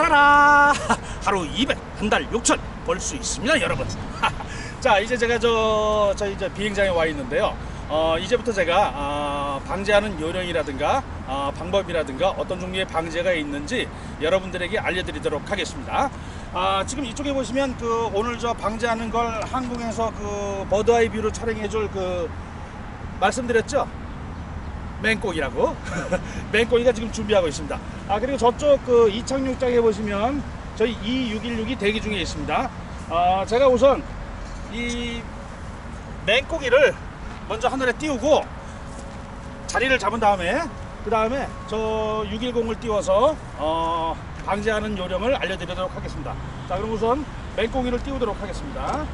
따라라. 하루 200, 한 달 6천 벌 수 있습니다 여러분. 자 이제 제가 저, 저 이제 비행장에 와 있는데요. 어, 이제부터 제가 어, 방제하는 요령이라든가 어, 방법이라든가 어떤 종류의 방제가 있는지 여러분들에게 알려드리도록 하겠습니다. 아, 지금 이쪽에 보시면 그 오늘 저 방제하는 걸 항공에서 그 버드아이 뷰를 촬영해 줄 그 말씀드렸죠 맹꽁이라고. 맹꽁이가 지금 준비하고 있습니다. 아 그리고 저쪽 그 이착륙장에 보시면 저희 E616이 대기 중에 있습니다. 아 제가 우선 이 맹꽁이를 먼저 하늘에 띄우고 자리를 잡은 다음에 그 다음에 저 610을 띄워서 어, 방지하는 요령을 알려드리도록 하겠습니다. 자 그럼 우선 맹꽁이를 띄우도록 하겠습니다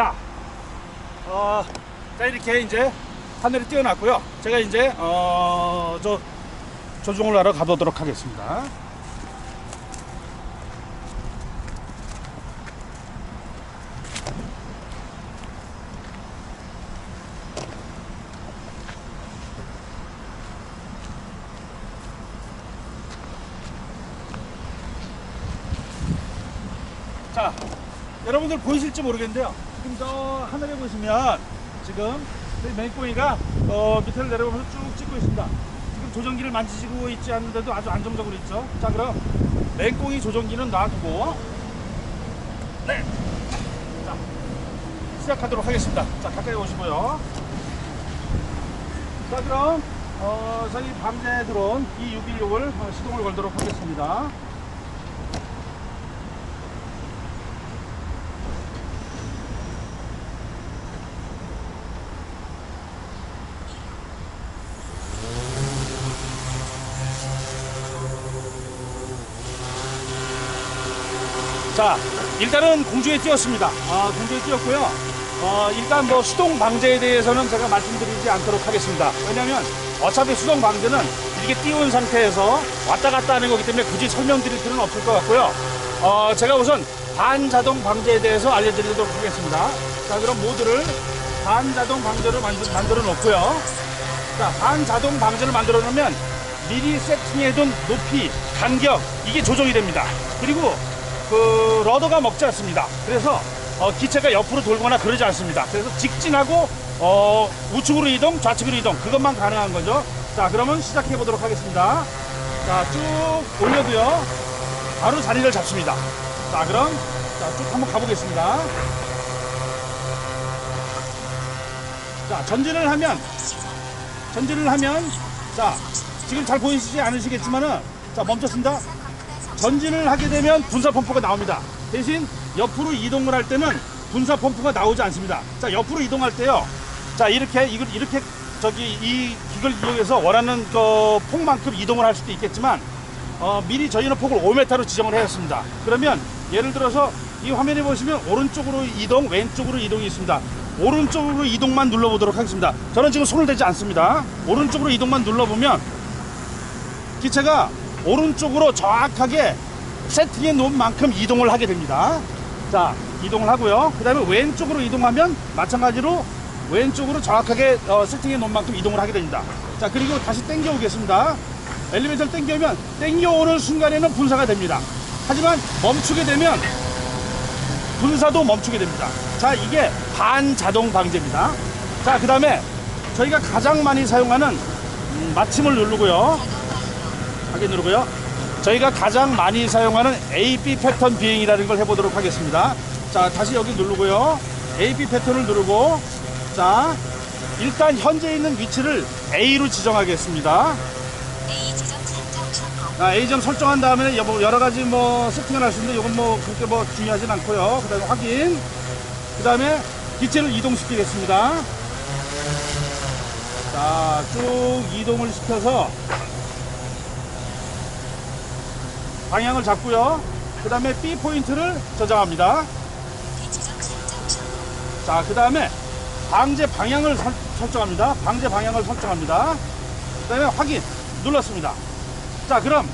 자, 어, 자 이렇게 이제 하늘에 띄어놨고요. 제가 이제 어, 저 조종을 하러 가보도록 하겠습니다. 자, 여러분들 보이실지 모르겠는데요. 저 하늘에 보시면 지금 맹꽁이가 어, 밑을 내려오면서 쭉 찍고 있습니다. 지금 조정기를 만지시고 있지 않는데도 아주 안정적으로 있죠. 자, 그럼 맹꽁이 조정기는 놔두고 네, 자 시작하도록 하겠습니다. 자, 가까이 오시고요. 자, 그럼 어, 저희 밤새 들어온 이 616을 어, 시동을 걸도록 하겠습니다. 자, 일단은 공중에 띄었습니다. 아, 공중에 띄었고요. 어, 일단 뭐 수동 방제에 대해서는 제가 말씀드리지 않도록 하겠습니다. 왜냐하면 어차피 수동 방제는 이렇게 띄운 상태에서 왔다 갔다 하는 거기 때문에 굳이 설명드릴 필요는 없을 것 같고요. 어, 제가 우선 반자동 방제에 대해서 알려드리도록 하겠습니다. 자, 그럼 모드를 반자동 방제로 만들, 만들어 놓고요. 자, 반자동 방제를 만들어 놓으면 미리 세팅해둔 높이, 간격, 이게 조정이 됩니다. 그리고 그 러더가 먹지 않습니다. 그래서 어, 기체가 옆으로 돌거나 그러지 않습니다. 그래서 직진하고 어, 우측으로 이동, 좌측으로 이동 그것만 가능한 거죠. 자, 그러면 시작해 보도록 하겠습니다. 자, 쭉 올려도요. 바로 자리를 잡습니다. 자, 그럼 자, 쭉 한번 가보겠습니다. 자, 전진을 하면 전진을 하면 자, 지금 잘 보이시지 않으시겠지만은 자, 멈췄습니다. 전진을 하게 되면 분사 펌프가 나옵니다. 대신 옆으로 이동을 할 때는 분사 펌프가 나오지 않습니다. 자, 옆으로 이동할 때요. 자, 이렇게 이걸 이렇게 저기 이 기걸 이용해서 원하는 그 폭만큼 이동을 할 수도 있겠지만 어, 미리 저희는 폭을 5m로 지정을 하였습니다. 그러면 예를 들어서 이 화면에 보시면 오른쪽으로 이동, 왼쪽으로 이동이 있습니다. 오른쪽으로 이동만 눌러보도록 하겠습니다. 저는 지금 손을 대지 않습니다. 오른쪽으로 이동만 눌러보면 기체가 오른쪽으로 정확하게 세팅해 놓은 만큼 이동을 하게 됩니다. 자, 이동을 하고요. 그 다음에 왼쪽으로 이동하면 마찬가지로 왼쪽으로 정확하게 어, 세팅해 놓은 만큼 이동을 하게 됩니다. 자, 그리고 다시 당겨 오겠습니다. 엘리베이터를 당겨오면 당겨오는 순간에는 분사가 됩니다. 하지만 멈추게 되면 분사도 멈추게 됩니다. 자, 이게 반자동 방제입니다. 자, 그 다음에 저희가 가장 많이 사용하는 음, 마침을 누르고요. 하게 누르고요. 저희가 가장 많이 사용하는 AP 패턴 비행이라는 걸 해보도록 하겠습니다. 자, 다시 여기 누르고요. AP 패턴을 누르고, 자, 일단 현재 있는 위치를 A로 지정하겠습니다. A 지점 설정 성공. 자, A점 설정한 다음에 여보- 여러 가지 뭐 세팅을 할 수 있는데 이건 뭐 그렇게 뭐 중요하진 않고요. 그 다음에 확인. 그 다음에 기체를 이동시키겠습니다. 자, 쭉 이동을 시켜서 방향을 잡고요. 그 다음에 B 포인트를 저장합니다. 자, 그 다음에 방제 방향을 설, 설정합니다. 방제 방향을 설정합니다. 그 다음에 확인 눌렀습니다. 자, 그럼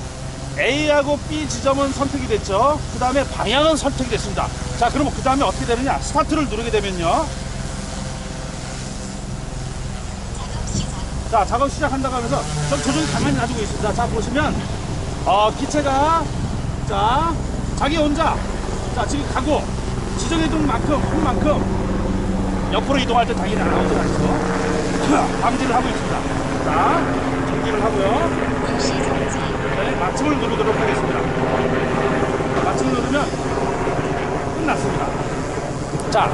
A하고 B 지점은 선택이 됐죠. 그 다음에 방향은 선택이 됐습니다. 자, 그러면 그 다음에 어떻게 되느냐? 스타트를 누르게 되면요. 자, 작업 시작한다고 하면서 전 조종이 가만히 놔두고 있습니다. 자, 보시면, 어, 기체가, 자, 자기 혼자, 자, 지금 가고, 지정해둔 만큼, 한 만큼, 옆으로 이동할 때 당연히 아웃을 하죠. 방지를 하고 있습니다. 자, 정지를 하고요. 네, 마침을 누르도록 하겠습니다. 마침 누르면 끝났습니다. 자,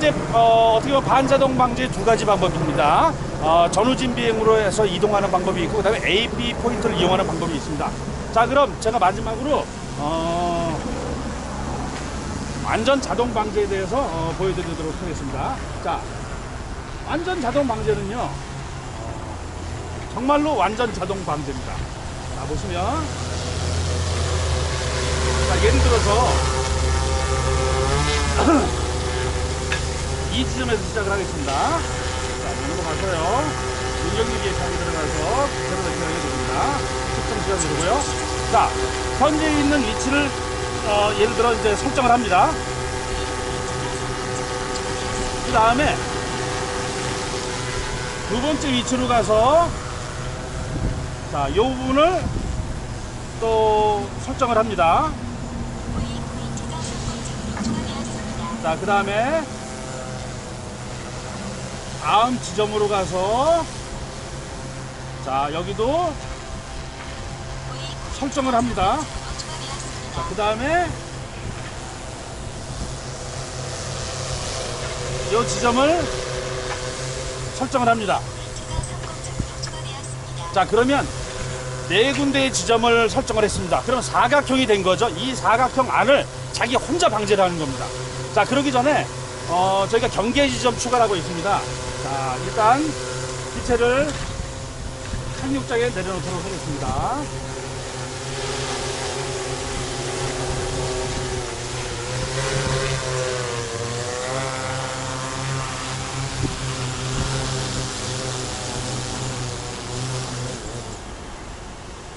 이제 어, 떻게 보면 반자동 방지의 두 가지 방법입니다. 어, 전후진 비행으로 해서 이동하는 방법이 있고, 그다음에 A, B 포인트를 이용하는 방법이 있습니다. 자, 그럼 제가 마지막으로 어, 완전 자동 방지에 대해서 어, 보여드리도록 하겠습니다. 자, 완전 자동 방지는요. 어, 정말로 완전 자동 방지입니다. 자, 보시면. 자, 예를 들어서, 이 지점에서 시작을 하겠습니다. 자, 넘어가서요. 운영기 계산에 들어가서 새로 설정하게 됩니다. 측정 시간 누르고요. 자, 현재 있는 위치를, 어, 예를 들어 이제 설정을 합니다. 그 다음에 두 번째 위치로 가서 자, 이 부분을 또 설정을 합니다. 자, 그 다음에 다음 지점으로 가서 자, 여기도 설정을 합니다. 추가되었습니다. 자, 그 다음에 이 지점을 설정을 합니다. 자, 그러면 네 군데의 지점을 설정을 했습니다. 그럼 사각형이 된 거죠. 이 사각형 안을 자기 혼자 방제를 하는 겁니다. 자, 그러기 전에 어, 저희가 경계 지점 추가라고 있습니다. 자, 일단 기체를 착륙장에 내려놓도록 하겠습니다.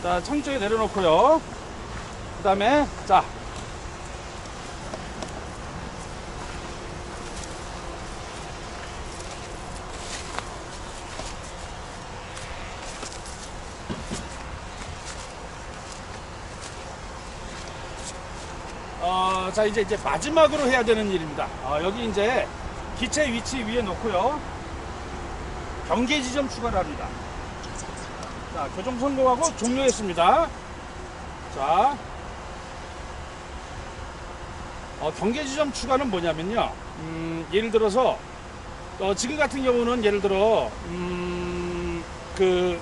자, 창쪽에 내려놓고요. 그 다음에, 자. 어, 자, 이제, 이제 마지막으로 해야 되는 일입니다. 어, 여기 이제 기체 위치 위에 놓고요. 경계 지점 추가를 합니다. 자, 교정 성공하고 종료했습니다. 자, 어, 경계 지점 추가는 뭐냐면요. 음, 예를 들어서 어, 지금 같은 경우는 예를 들어 음, 그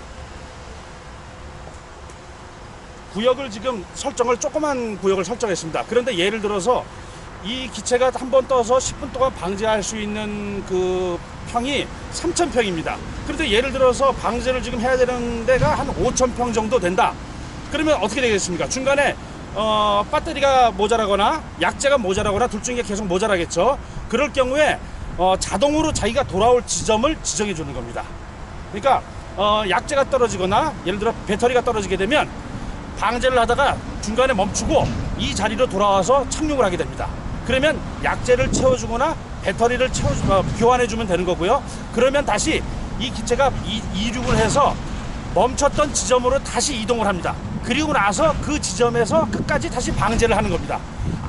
구역을 지금 설정을 조그만 구역을 설정했습니다. 그런데 예를 들어서 이 기체가 한 번 떠서 10분 동안 방제할 수 있는 그 평이 3,000평입니다. 그런데 예를 들어서 방제를 지금 해야 되는 데가 한 5,000평 정도 된다. 그러면 어떻게 되겠습니까? 중간에 어, 배터리가 모자라거나 약재가 모자라거나 둘 중에 계속 모자라겠죠. 그럴 경우에 어, 자동으로 자기가 돌아올 지점을 지정해 주는 겁니다. 그러니까 어, 약재가 떨어지거나 예를 들어 배터리가 떨어지게 되면 방제를 하다가 중간에 멈추고 이 자리로 돌아와서 착륙을 하게 됩니다. 그러면 약재를 채워주거나 배터리를 채워 어, 교환해주면 되는 거고요. 그러면 다시 이 기체가 이, 이륙을 해서 멈췄던 지점으로 다시 이동을 합니다. 그리고 나서 그 지점에서 끝까지 다시 방제를 하는 겁니다.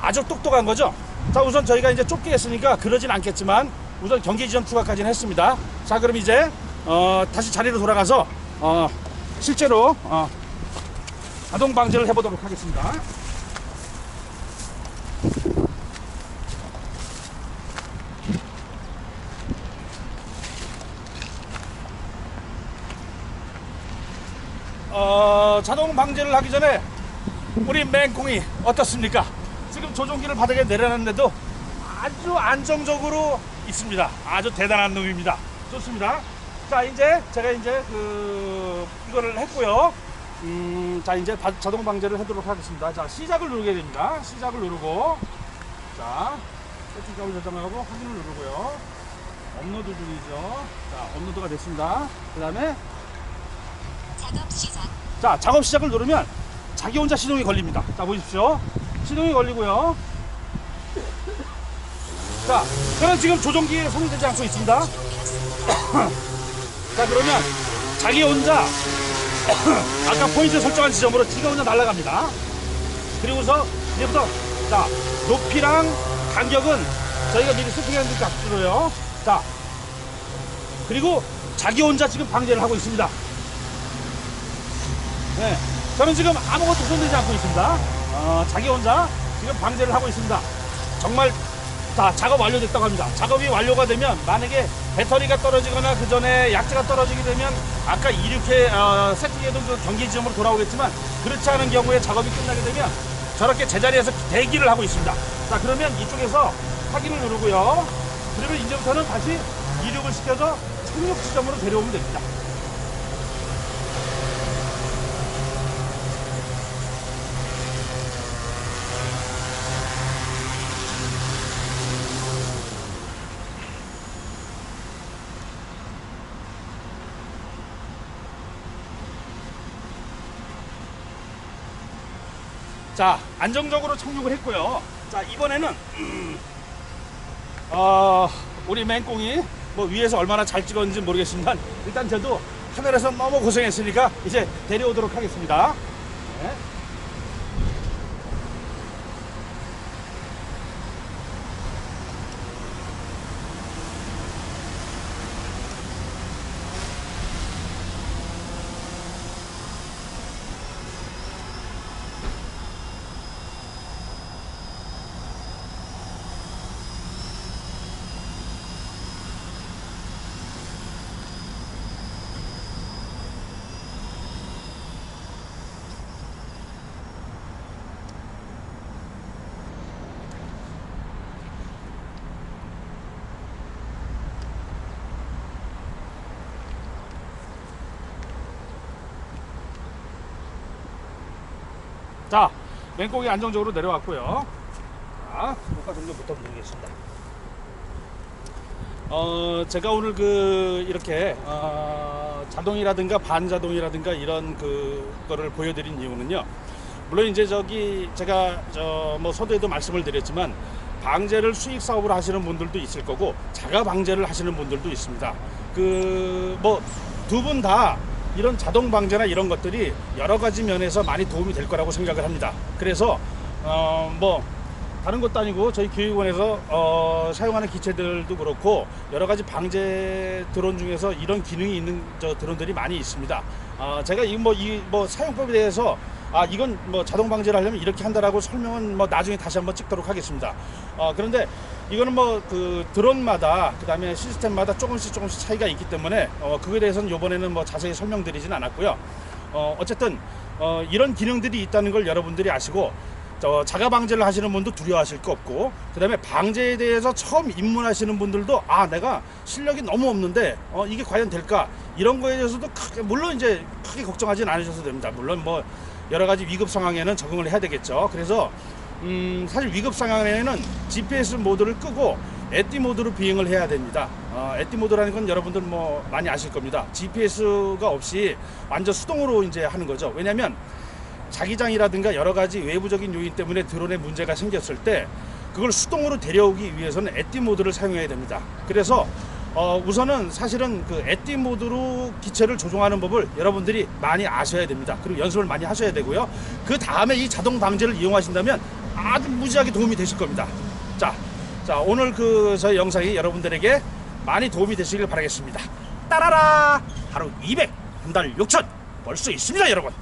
아주 똑똑한 거죠. 자 우선 저희가 이제 좁게 했으니까 그러진 않겠지만 우선 경계 지점 추가까지는 했습니다. 자 그럼 이제 어, 다시 자리로 돌아가서 어, 실제로 어, 자동 방제를 해보도록 하겠습니다. 어, 자동 방제를 하기 전에 우리 맹꽁이 어떻습니까? 지금 조종기를 바닥에 내려놨는데도 아주 안정적으로 있습니다. 아주 대단한 놈입니다. 좋습니다. 자 이제 제가 이제 그 이거를 했고요. 음, 자 이제 바- 자동 방제를 하도록 하겠습니다. 자 시작을 누르게 됩니다. 시작을 누르고 자 세팅값을 저장하고 확인을 누르고요. 업로드 중이죠. 자 업로드가 됐습니다. 그 다음에 작업 시작. 자 작업 시작을 누르면 자기 혼자 시동이 걸립니다 자 보십시오 시동이 걸리고요 자 저는 지금 조종기에 손이 되지 않고 있습니다 자 그러면 자기 혼자 아까 포인트 설정한 지점으로 지가 혼자 날아갑니다 그리고서 이제부터 자 높이랑 간격은 저희가 미리 세팅한 값으로요 자 그리고 자기 혼자 지금 방제를 하고 있습니다 네, 저는 지금 아무것도 손대지 않고 있습니다. 어, 자기 혼자 지금 방제를 하고 있습니다. 정말 다 작업 완료됐다고 합니다. 작업이 완료가 되면 만약에 배터리가 떨어지거나 그 전에 약재가 떨어지게 되면 아까 이륙해 어, 세팅해둔 그 경계 지점으로 돌아오겠지만 그렇지 않은 경우에 작업이 끝나게 되면 저렇게 제자리에서 대기를 하고 있습니다. 자 그러면 이쪽에서 확인을 누르고요. 그러면 이제부터는 다시 이륙을 시켜서 착륙 지점으로 데려오면 됩니다. 자 안정적으로 착륙을 했고요. 자 이번에는 음, 어, 우리 맹꽁이 뭐 위에서 얼마나 잘 찍었는지 모르겠지만 일단 저도 하늘에서 너무 고생했으니까 이제 데려오도록 하겠습니다. 네. 자, 맹꽁이 안정적으로 내려왔고요. 자, 녹화 종료부터 누르겠습니다. 어, 제가 오늘 그 이렇게 어, 자동이라든가 반자동이라든가 이런 그 거를 보여드린 이유는요. 물론 이제 저기 제가 저 뭐 서두에도 말씀을 드렸지만 방제를 수익 사업으로 하시는 분들도 있을 거고 자가 방제를 하시는 분들도 있습니다. 그 뭐 두 분 다 이런 자동 방제나 이런 것들이 여러 가지 면에서 많이 도움이 될 거라고 생각을 합니다. 그래서 어 뭐 다른 것도 아니고 저희 교육원에서 어, 사용하는 기체들도 그렇고 여러 가지 방제 드론 중에서 이런 기능이 있는 저 드론들이 많이 있습니다. 아, 제가 이뭐 이 뭐 사용법에 대해서 아 이건 뭐 자동 방제를 하려면 이렇게 한다라고 설명은 뭐 나중에 다시 한번 찍도록 하겠습니다. 어, 그런데 이거는 뭐 그 드론마다 그 다음에 시스템마다 조금씩 조금씩 차이가 있기 때문에 어, 그거에 대해서는 이번에는 뭐 자세히 설명드리진 않았고요. 어, 어쨌든 어, 이런 기능들이 있다는 걸 여러분들이 아시고 저 자가 방제를 하시는 분도 두려워하실 거 없고 그다음에 방제에 대해서 처음 입문하시는 분들도 아 내가 실력이 너무 없는데 어 이게 과연 될까? 이런 거에 대해서도 크게 물론 이제 크게 걱정하진 않으셔도 됩니다. 물론 뭐 여러 가지 위급 상황에는 적응을 해야 되겠죠. 그래서 음 사실 위급 상황에는 GPS 모드를 끄고 에띠 모드로 비행을 해야 됩니다. 어, 에띠 모드라는 건 여러분들 뭐 많이 아실 겁니다. GPS가 없이 완전 수동으로 이제 하는 거죠. 왜냐하면 자기장이라든가 여러 가지 외부적인 요인 때문에 드론에 문제가 생겼을 때 그걸 수동으로 데려오기 위해서는 에띠 모드를 사용해야 됩니다. 그래서 어, 우선은 사실은 그 에띠 모드로 기체를 조종하는 법을 여러분들이 많이 아셔야 됩니다. 그리고 연습을 많이 하셔야 되고요. 그 다음에 이 자동 방지를 이용하신다면 아주 무지하게 도움이 되실 겁니다. 자, 자 오늘 그 저희 영상이 여러분들에게 많이 도움이 되시길 바라겠습니다. 따라라 하루 200, 한 달 6천 벌 수 있습니다, 여러분.